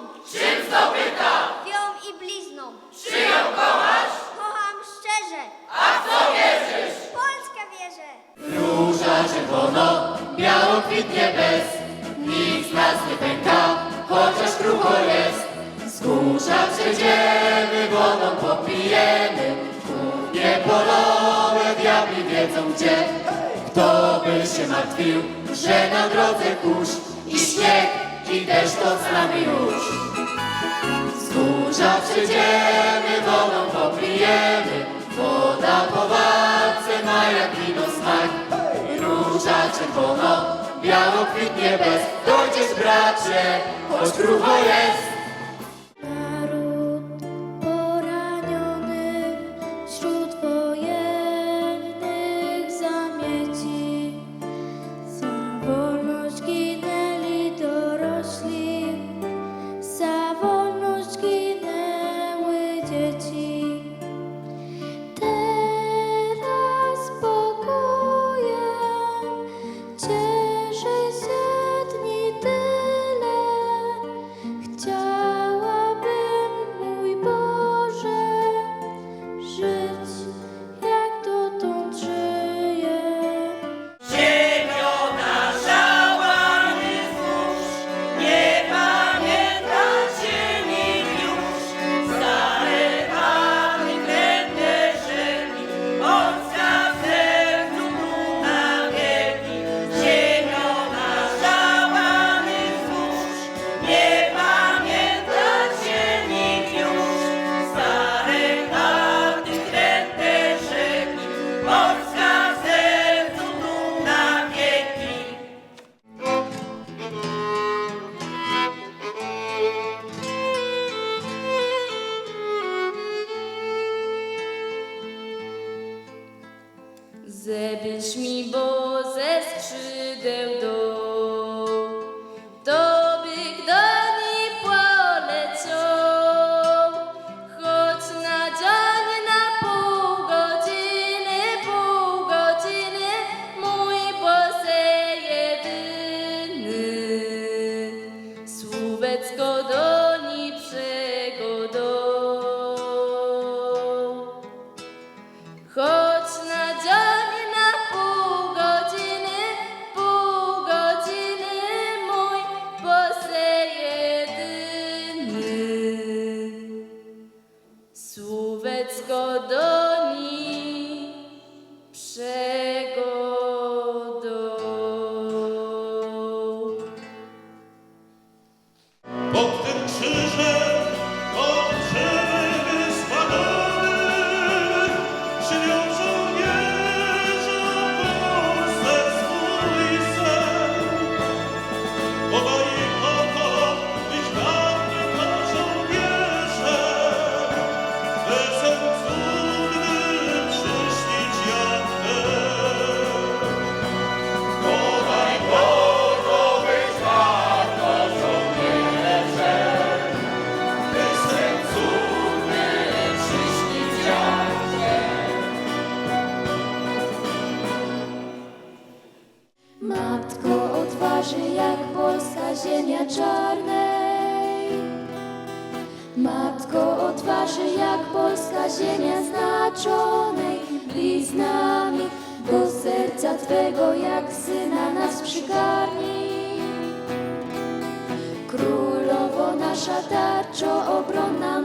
blizną. Czym zdobyta? Krwią i blizną. Czy ją kochasz? Kocham szczerze. A w co wierzysz? W Polskę wierzę. Róża czerwono, biało kwitnie bez. Nic z nas nie pęka, chociaż krucho jest. Skórza przejdziemy, wodą popijemy. Głównie polowe diabli wiedzą gdzie. Kto by się martwił, że na drodze kurz i śnieg i deszcz to z nami już. Wzgórza przyjdziemy, wodą popijemy. woda po walce ma jak wino smak. Róża czerwono, biało kwitnie bez, dojdziesz bracie, choć krucho jest. Wyjdź mi, bo ze skrzydeł do Słówecko do naszych, jak polska ziemia znaczonej bliznami. Do serca Twego jak Syna nas przygarnij. Królowo nasza tarczo obronna